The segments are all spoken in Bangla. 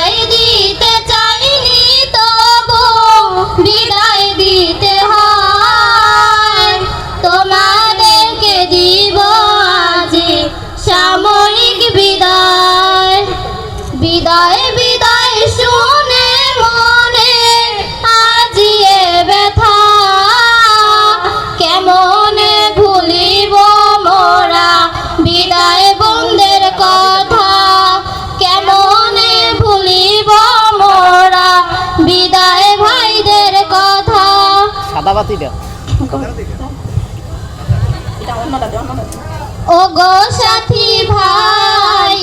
বিদায় দিতে বিদায় দিতে হয়। তোমাদেরকে সাময়িক বিদায়। বিদায় বাতিটা ও গো সাথী ভাই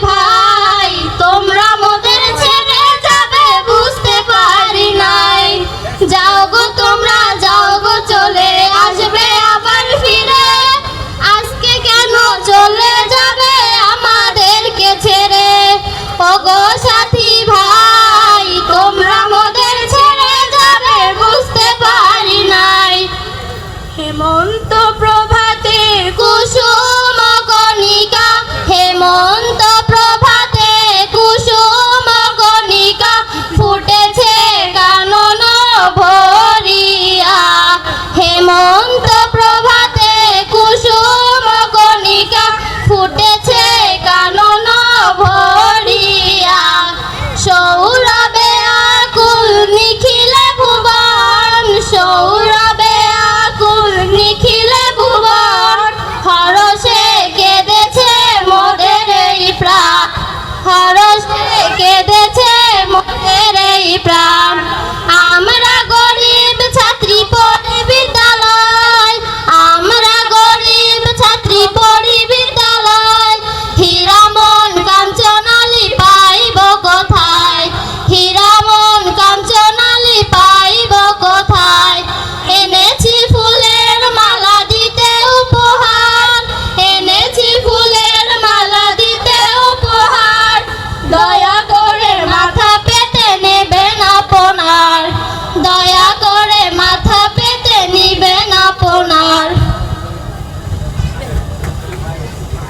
ভাই তোমরা মোদের ছেড়ে যাবে বুঝতে পারি নাই। যাও গো তোমরা হেমন্ত প্রভাতে কুসুম কণিকা ফুটেছে কানন ভরিয়া। সৌরভে আকুল নিখিলে ভুবন, সৌরভে আকুল নিখিলে ভুবন। হরসে কেঁদেছে মোদের এই প্রাণ হরসে কেঁদেছে মোদের এই প্রাণ।